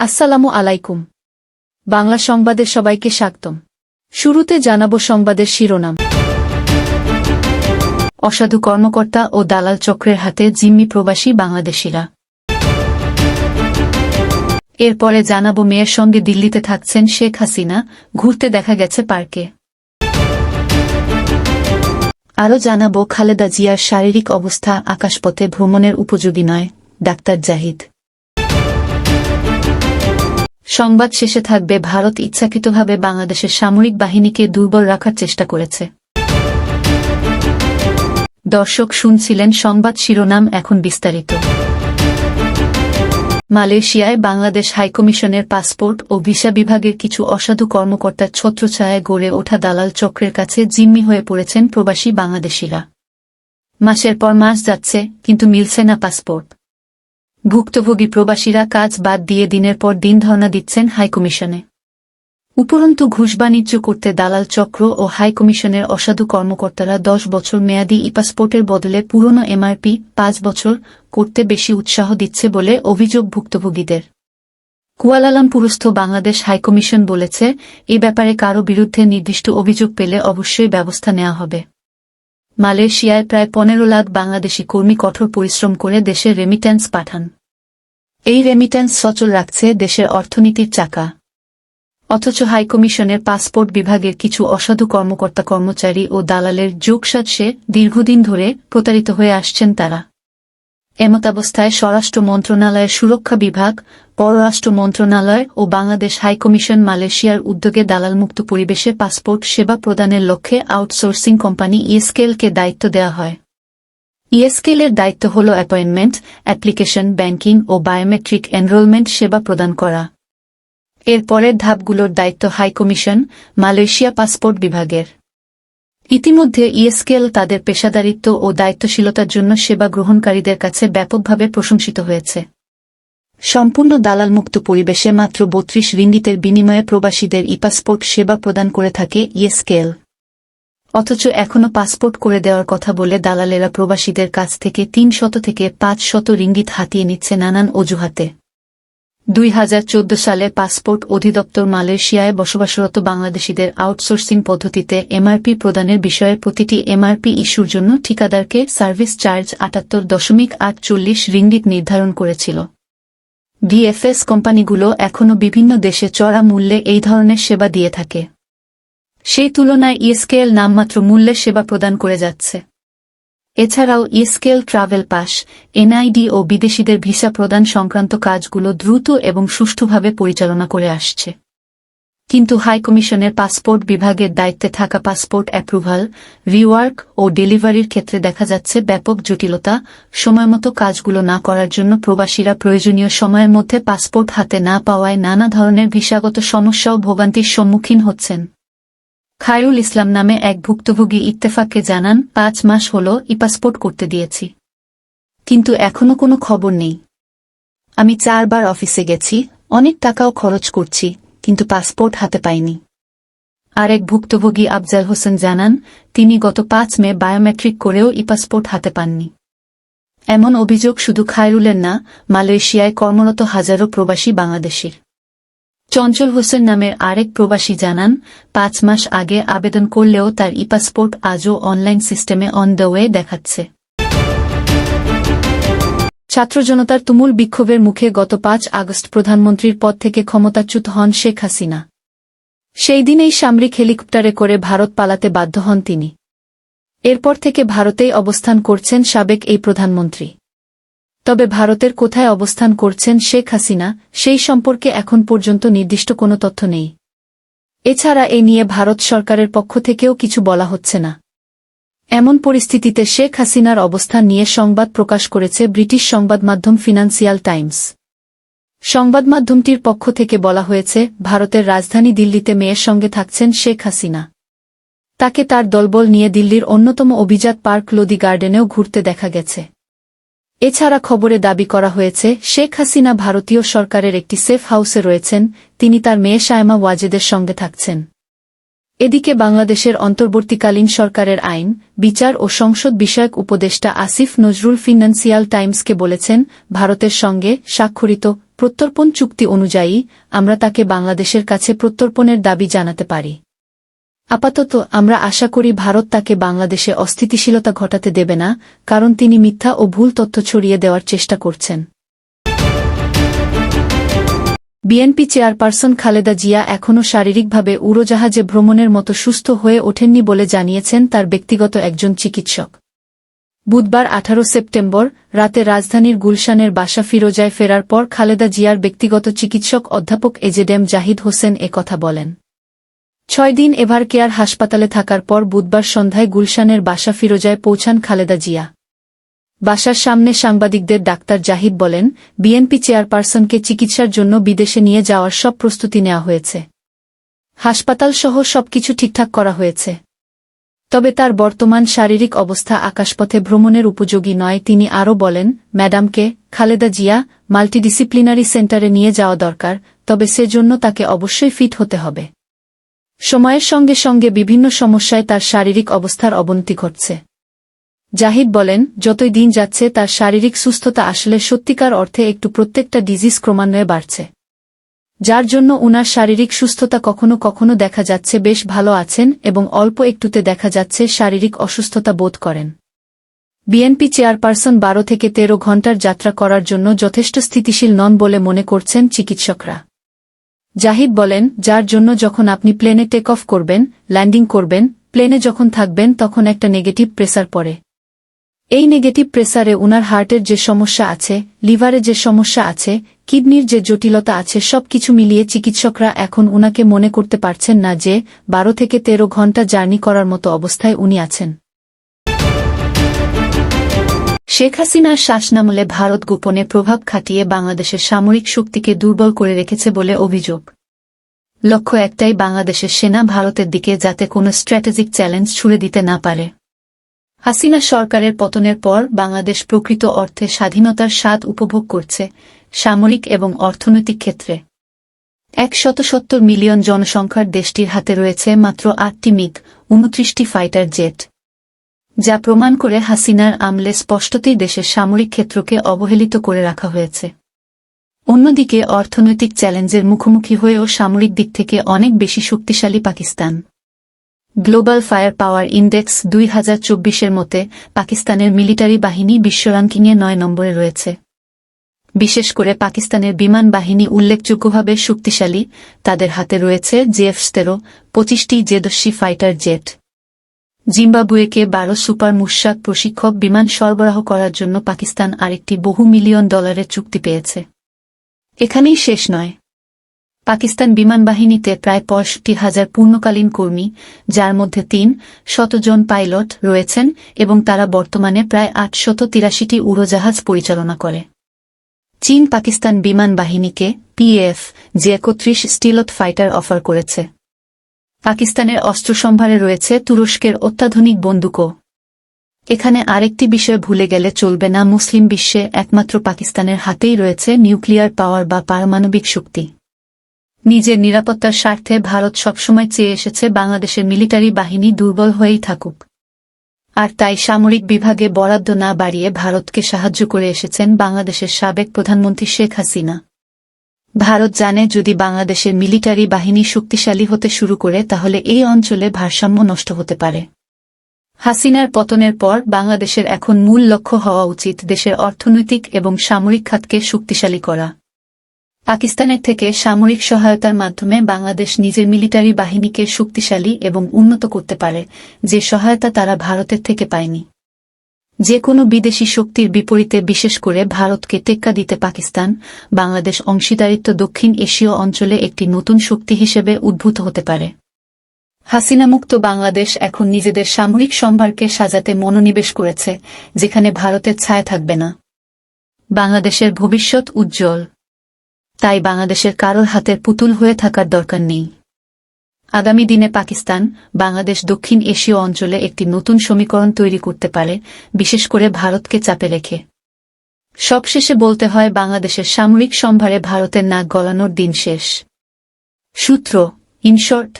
আসসালামু আলাইকুম। বাংলা সংবাদের সবাইকে স্বাগতম। শুরুতে জানাব সংবাদের শিরোনাম। অসাধু কর্মকর্তা ও দালাল চক্রের হাতে জিম্মি প্রবাসী বাংলাদেশিরা। এরপরে জানাব মেয়ের সঙ্গে দিল্লিতে থাকছেন শেখ হাসিনা, ঘুরতে দেখা গেছে পার্কে। আরও জানাব খালেদা জিয়ার শারীরিক অবস্থা আকাশপথে ভ্রমণের উপযোগী নয়, ডাক্তার জাহিদ। সংবাদ শেষে থাকবে, ভারত ইচ্ছাকৃতভাবে বাংলাদেশের সামরিক বাহিনীকে দুর্বল রাখার চেষ্টা করেছে। দর্শক শুনছিলেন সংবাদ শিরোনাম এখন বিস্তারিত। মালয়েশিয়ায় বাংলাদেশ হাইকমিশনের পাসপোর্ট ও ভিসা বিভাগের কিছু অসাধু কর্মকর্তার ছত্রছায়ায় গড়ে ওঠা দালাল চক্রের কাছে জিম্মি হয়ে পড়েছেন প্রবাসী বাংলাদেশিরা। মাসের পর মাস যাচ্ছে, কিন্তু মিলছে না পাসপোর্ট। ভুক্তভোগী প্রবাসীরা কাজ বাদ দিয়ে দিনের পর দিন ধর্ণা দিচ্ছেন হাইকমিশনে। উপরন্তু ঘুষ বাণিজ্য করতে দালাল চক্র ও হাইকমিশনের অসাধু কর্মকর্তারা দশ বছর মেয়াদী ইপাসপোর্টের বদলে পুরনো এমআরপি পাঁচ বছর করতে বেশি উৎসাহ দিচ্ছে বলে অভিযোগ ভুক্তভোগীদের। কুয়ালালামপুরস্থ বাংলাদেশ হাইকমিশন বলেছে, এ ব্যাপারে কারও বিরুদ্ধে নির্দিষ্ট অভিযোগ পেলে অবশ্যই ব্যবস্থা নেওয়া হবে। মালয়েশিয়ায় প্রায় পনেরো লাখ বাংলাদেশি কর্মী কঠোর পরিশ্রম করে দেশের রেমিট্যান্স পাঠান। এই রেমিট্যান্স সচল রাখছে দেশের অর্থনীতির চাকা। অথচ হাইকমিশনের পাসপোর্ট বিভাগের কিছু অসাধু কর্মকর্তা কর্মচারী ও দালালের যোগসাজসে দীর্ঘদিন ধরে প্রতারিত হয়ে আসছেন তারা। এমতাবস্থায় স্বরাষ্ট্র মন্ত্রণালয়ের সুরক্ষা বিভাগ, পররাষ্ট্র মন্ত্রণালয় ও বাংলাদেশ হাইকমিশন মালয়েশিয়ার উদ্যোগে দালালমুক্ত পরিবেশে পাসপোর্ট সেবা প্রদানের লক্ষ্যে আউটসোর্সিং কোম্পানি ইএসকেলকে দায়িত্ব দেওয়া হয়। ইএসকেলের দায়িত্ব হল অ্যাপয়েন্টমেন্ট, অ্যাপ্লিকেশন ব্যাংকিং ও বায়োমেট্রিক এনরোলমেন্ট সেবা প্রদান করা। এর পরের ধাপগুলোর দায়িত্ব হাইকমিশন মালয়েশিয়া পাসপোর্ট বিভাগের। ইতিমধ্যে ইএসকেল তাদের পেশাদারিত্ব ও দায়িত্বশীলতার জন্য সেবা গ্রহণকারীদের কাছে ব্যাপকভাবে প্রশংসিত হয়েছে। সম্পূর্ণ দালালমুক্ত পরিবেশে মাত্র বত্রিশ রিঙ্গিতের বিনিময়ে প্রবাসীদের ই পাসপোর্ট সেবা প্রদান করে থাকে ইএসকেল অথচ এখনও পাসপোর্ট করে দেওয়ার কথা বলে দালালেরা প্রবাসীদের কাছ থেকে তিন শত থেকে পাঁচ শত রিঙ্গিত হাতিয়ে নিচ্ছে নানান অজুহাতে। দুই হাজার চোদ্দ সালে পাসপোর্ট অধিদপ্তর মালয়েশিয়ায় বসবাসরত বাংলাদেশিদের আউটসোর্সিং পদ্ধতিতে এমআরপি প্রদানের বিষয়ে প্রতিটি এমআরপি ইস্যুর জন্য ঠিকাদারকে সার্ভিস চার্জ আটাত্তর দশমিক আট চল্লিশ রিঙ্গিত নির্ধারণ করেছিল। ডিএফএস কোম্পানিগুলো এখনও বিভিন্ন দেশে চড়া মূল্যে এই ধরনের সেবা দিয়ে থাকে। সেই তুলনায় ইএসকেএল নামমাত্র মূল্যে সেবা প্রদান করে যাচ্ছে। এছাড়াও ইস্কেল ট্রাভেল পাস এনআইডি ও বিদেশিদের ভিসা প্রদান সংক্রান্ত কাজগুলো দ্রুত এবং সুষ্ঠুভাবে পরিচালনা করে আসছে। কিন্তু হাইকমিশনের পাসপোর্ট বিভাগের দায়িত্বে থাকা পাসপোর্ট অ্যাপ্রুভাল, রিওয়ার্ক ও ডেলিভারির ক্ষেত্রে দেখা যাচ্ছে ব্যাপক জটিলতা, সময়মতো কাজগুলো না করার জন্য প্রবাসীরা প্রয়োজনীয় সময়ের মধ্যে পাসপোর্ট হাতে না পাওয়ায় নানা ধরনের ভিসাগত সমস্যা ও ভোগান্তির সম্মুখীন হচ্ছেন। খায়রুল ইসলাম নামে এক ভুক্তভোগী ইত্তেফাককে জানান, পাঁচ মাস হল ই পাসপোর্ট করতে দিয়েছি। কিন্তু এখনও কোনো খবর নেই। আমি চারবার অফিসে গেছি, অনেক টাকাও খরচ করছি, কিন্তু পাসপোর্ট হাতে পাইনি। আরেক ভুক্তভোগী আফজাল হোসেন জানান, তিনি গত পাঁচ মে বায়োমেট্রিক করেও ই পাসপোর্ট হাতে পাননি। এমন অভিযোগ শুধু খায়রুলের না, মালয়েশিয়ায় কর্মরত হাজারো প্রবাসী বাংলাদেশির। চঞ্চল হোসেন নামের আরেক প্রবাসী জানান, পাঁচ মাস আগে আবেদন করলেও তার ই পাসপোর্ট আজও অনলাইন সিস্টেমে অন দ্য ওয়ে দেখাচ্ছে। ছাত্র জনতার তুমুল বিক্ষোভের মুখে গত পাঁচ আগস্ট প্রধানমন্ত্রীর পদ থেকে ক্ষমতাচ্যুত হন শেখ হাসিনা। সেই দিনেই সামরিক হেলিকপ্টারে করে ভারত পালাতে বাধ্য হন তিনি। এরপর থেকে ভারতেই অবস্থান করছেন সাবেক এই প্রধানমন্ত্রী। তবে ভারতের কোথায় অবস্থান করছেন শেখ হাসিনা, সেই সম্পর্কে এখন পর্যন্ত নির্দিষ্ট কোনো তথ্য নেই। এছাড়া এ নিয়ে ভারত সরকারের পক্ষ থেকেও কিছু বলা হচ্ছে না। এমন পরিস্থিতিতে শেখ হাসিনার অবস্থান নিয়ে সংবাদ প্রকাশ করেছে ব্রিটিশ সংবাদ মাধ্যম ফিনান্সিয়াল টাইমস। সংবাদ মাধ্যমটির পক্ষ থেকে বলা হয়েছে, ভারতের রাজধানী দিল্লিতে মেয়ের সঙ্গে থাকছেন শেখ হাসিনা। তাকে তার দলবল নিয়ে দিল্লির অন্যতম অভিজাত পার্ক লোদি গার্ডেনেও ঘুরতে দেখা গেছে। এছাড়া খবরে দাবি করা হয়েছে, শেখ হাসিনা ভারতীয় সরকারের একটি সেফ হাউসে রয়েছেন, তিনি তার মেয়ে সায়মা ওয়াজেদের সঙ্গে থাকছেন। এদিকে বাংলাদেশের অন্তর্বর্তীকালীন সরকারের আইন, বিচার ও সংসদ বিষয়ক উপদেষ্টা আসিফ নজরুল ফিনান্সিয়াল টাইমসকে বলেছেন, ভারতের সঙ্গে স্বাক্ষরিত প্রত্যর্পণ চুক্তি অনুযায়ী আমরা তাকে বাংলাদেশের কাছে প্রত্যর্পণের দাবি জানাতে পারি। আপাতত আমরা আশা করি ভারত তাকে বাংলাদেশে অস্থিতিশীলতা ঘটাতে দেবে না, কারণ তিনি মিথ্যা ও ভুল তথ্য ছড়িয়ে দেওয়ার চেষ্টা করছেন। বিএনপি চেয়ারপারসন খালেদা জিয়া এখনও শারীরিকভাবে উড়োজাহাজে ভ্রমণের মতো সুস্থ হয়ে ওঠেননি বলে জানিয়েছেন তার ব্যক্তিগত একজন চিকিৎসক। বুধবার আঠারো সেপ্টেম্বর রাতে রাজধানীর গুলশানের বাসা ফিরোজায় ফেরার পর খালেদা জিয়ার ব্যক্তিগত চিকিৎসক অধ্যাপক এজেডেম জাহিদ হোসেন কথা বলেন। ছয় দিন এভার কেয়ার হাসপাতালে থাকার পর বুধবার সন্ধ্যায় গুলশানের বাসা ফিরোজায় পৌঁছান খালেদা জিয়া। বাসার সামনে সাংবাদিকদের ডাক্তার জাহিদ বলেন, বিএনপি চেয়ারপারসনকে চিকিৎসার জন্য বিদেশে নিয়ে যাওয়ার সব প্রস্তুতি নেওয়া হয়েছে। হাসপাতাল সহ সবকিছু ঠিকঠাক করা হয়েছে। তবে তার বর্তমান শারীরিক অবস্থা আকাশপথে ভ্রমণের উপযোগী নয়, তিনি আরও বলেন, ম্যাডামকে খালেদা জিয়া মাল্টিডিসিপ্লিনারি সেন্টারে নিয়ে যাওয়া দরকার, তবে সেজন্য তাকে অবশ্যই ফিট হতে হবে। সময়ের সঙ্গে সঙ্গে বিভিন্ন সমস্যায় তার শারীরিক অবস্থার অবনতি ঘটছে। জাহিদ বলেন, যতই দিন যাচ্ছে, তার শারীরিক সুস্থতা আসলে সত্যিকার অর্থে একটু প্রত্যেকটা ডিজিজ ক্রমান্বয়ে বাড়ছে। যার জন্য উনার শারীরিক সুস্থতা কখনো কখনো দেখা যাচ্ছে বেশ ভালো আছেন এবং অল্প একটুতে দেখা যাচ্ছে শারীরিক অসুস্থতা বোধ করেন। বিএনপি চেয়ারপারসন বারো থেকে তেরো ঘণ্টার যাত্রা করার জন্য যথেষ্ট স্থিতিশীল নন বলে মনে করছেন চিকিৎসকরা। জাহিদ বলেন, যার জন্য যখন আপনি প্লেনে টেক অফ করবেন ল্যান্ডিং করবেন, প্লেনে যখন থাকবেন তখন একটা নেগেটিভ প্রেসার পড়ে। এই নেগেটিভ প্রেসারে উনার হার্টের যে সমস্যা আছে লিভারে যে সমস্যা আছে কিডনির যে জটিলতা আছে সব কিছু মিলিয়ে চিকিৎসকরা এখন উনাকে মনে করতে পারছেন না যে, বারো থেকে তেরো ঘণ্টা জার্নি করার মতো অবস্থায় উনি আছেন। শেখ হাসিনার শাসনামলে ভারত গোপনে প্রভাব খাটিয়ে বাংলাদেশের সামরিক শক্তিকে দুর্বল করে রেখেছে বলে অভিযোগ। লক্ষ্য একটাই, বাংলাদেশের সেনা ভারতের দিকে যাতে কোনো স্ট্র্যাটেজিক চ্যালেঞ্জ ছুড়ে দিতে না পারে। হাসিনা সরকারের পতনের পর বাংলাদেশ প্রকৃত অর্থে স্বাধীনতার স্বাদ উপভোগ করছে, সামরিক এবং অর্থনৈতিক ক্ষেত্রে। এক শত সত্তর মিলিয়ন জনসংখ্যার দেশটির হাতে রয়েছে মাত্র আটটি মিগ, উনত্রিশটি ফাইটার জেট। যা প্রমাণ করে হাসিনার আমলে স্পষ্টতই দেশের সামরিক ক্ষেত্রকে অবহেলিত করে রাখা হয়েছে। অন্যদিকে অর্থনৈতিক চ্যালেঞ্জের মুখোমুখি হয়েও সামরিক দিক থেকে অনেক বেশি শক্তিশালী Pakistan. Global fire power index দুই হাজার চব্বিশের মতে, পাকিস্তানের মিলিটারি বাহিনী বিশ্ব র্যাঙ্কিংয়ে নয় নম্বরে রয়েছে। বিশেষ করে পাকিস্তানের বিমান বাহিনী উল্লেখযোগ্যভাবে শক্তিশালী, তাদের হাতে রয়েছে জেএফ তেরো পঁচিশটি জেদস্যি ফাইটার জেট। জিম্বাবুয়েকে বারো সুপার মুশাক প্রশিক্ষক বিমান সরবরাহ করার জন্য পাকিস্তান আরেকটি বহু মিলিয়ন ডলারের চুক্তি পেয়েছে। এখানেই শেষ নয়। পাকিস্তান বিমান বাহিনীতে প্রায় পঁয়ষট্টি হাজার পূর্ণকালীন কর্মী, যার মধ্যে তিন শতজন পাইলট রয়েছেন এবং তারা বর্তমানে প্রায় আটশত তিরাশিটি উড়োজাহাজ পরিচালনা করে। চীন পাকিস্তান বিমান বাহিনীকে পিএফ যে একত্রিশ স্টিলত ফাইটার অফার করেছে। পাকিস্তানের অস্ত্র সম্ভারে রয়েছে তুরস্কের অত্যাধুনিক বন্দুকও। এখানে আরেকটি বিষয় ভুলে গেলে চলবে না, মুসলিম বিশ্বে একমাত্র পাকিস্তানের হাতেই রয়েছে নিউক্লিয়ার পাওয়ার বা পারমাণবিক শক্তি। নিজের নিরাপত্তার স্বার্থে ভারত সবসময় চেয়ে এসেছে বাংলাদেশের মিলিটারি বাহিনী দুর্বল হয়েই থাকুক। আর তাই সামরিক বিভাগে বরাদ্দ না বাড়িয়ে ভারতকে সাহায্য করে এসেছেন বাংলাদেশের সাবেক প্রধানমন্ত্রী শেখ হাসিনা। ভারত জানে যদি বাংলাদেশের মিলিটারি বাহিনী শক্তিশালী হতে শুরু করে, তাহলে এই অঞ্চলে ভারসাম্য নষ্ট হতে পারে। হাসিনার পতনের পর বাংলাদেশের এখন মূল লক্ষ্য হওয়া উচিত দেশের অর্থনৈতিক এবং সামরিক খাতকে শক্তিশালী করা। পাকিস্তানের থেকে সামরিক সহায়তার মাধ্যমে বাংলাদেশ নিজের মিলিটারি বাহিনীকে শক্তিশালী এবং উন্নত করতে পারে, যে সহায়তা তারা ভারতের থেকে পায়নি। যে কোনো বিদেশি শক্তির বিপরীতে বিশেষ করে ভারতকে টেক্কা দিতে পাকিস্তান, বাংলাদেশ অংশীদারিত্ব দক্ষিণ এশীয় অঞ্চলে একটি নতুন শক্তি হিসেবে উদ্ভূত হতে পারে। হাসিনামুক্ত বাংলাদেশ এখন নিজেদের সামরিক সম্ভারকে সাজাতে মনোনিবেশ করেছে, যেখানে ভারতের ছায়া থাকবে না। বাংলাদেশের ভবিষ্যৎ উজ্জ্বল। তাই বাংলাদেশের কারোর হাতের পুতুল হয়ে থাকার দরকার নেই। আগামী দিনে পাকিস্তান, বাংলাদেশ দক্ষিণ এশীয় অঞ্চলে একটি নতুন সমীকরণ তৈরি করতে পারে, বিশেষ করে ভারতকে চাপে রেখে। সবশেষে বলতে হয়, বাংলাদেশের সামরিক সম্ভারে ভারতের নাক গলানোর দিন শেষ। সূত্র ইনশর্ট